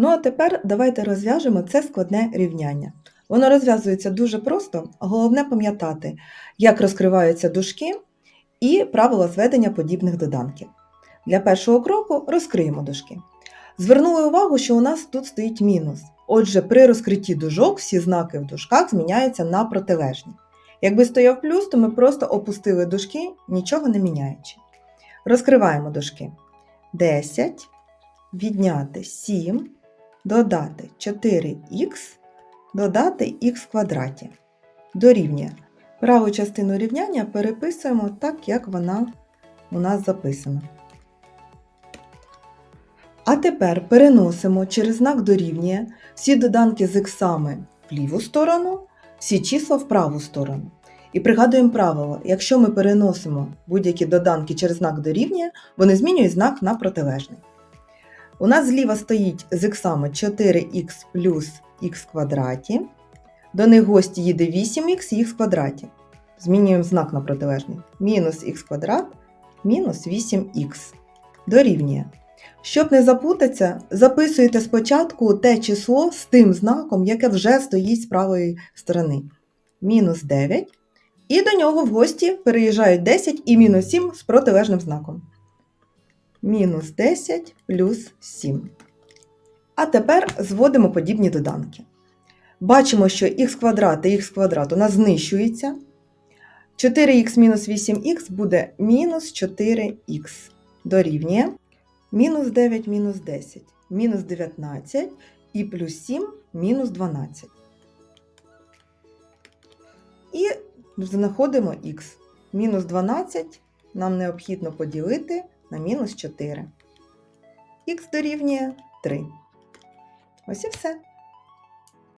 Ну а тепер давайте розв'яжемо це складне рівняння. Воно розв'язується дуже просто, головне пам'ятати, як розкриваються дужки і правила зведення подібних доданків. Для першого кроку розкриємо дужки. Звернули увагу, що у нас тут стоїть мінус. Отже, при розкритті дужок всі знаки в дужках зміняються на протилежні. Якби стояв плюс, то ми просто опустили дужки, нічого не міняючи. Розкриваємо дужки. 10, відняти 7, додати 4х, додати х в квадраті. Дорівнює. Праву частину рівняння переписуємо так, як вона у нас записана. А тепер переносимо через знак дорівнює всі доданки з іксами в ліву сторону, всі числа в праву сторону. І пригадуємо правило, якщо ми переносимо будь-які доданки через знак дорівнює, вони змінюють знак на протилежний. У нас зліва стоїть з іксами 4х плюс х квадраті. До них гості їде 8х і х квадраті. Змінюємо знак на протилежний. Мінус х квадрат мінус 8х. Дорівнює. Щоб не запутатися, записуєте спочатку те число з тим знаком, яке вже стоїть з правої сторони. Мінус 9. І до нього в гості переїжджають 10 і мінус 7 з протилежним знаком. Мінус 10 плюс 7. А тепер зводимо подібні доданки. Бачимо, що х квадрат і х квадрат у нас знищується. 4х мінус 8х буде мінус 4х. Дорівнює мінус 9 мінус 10, мінус 19 і плюс 7 мінус 12. І знаходимо х. Мінус 12 нам необхідно поділити на мінус 4. Х дорівнює 3. Ось і все.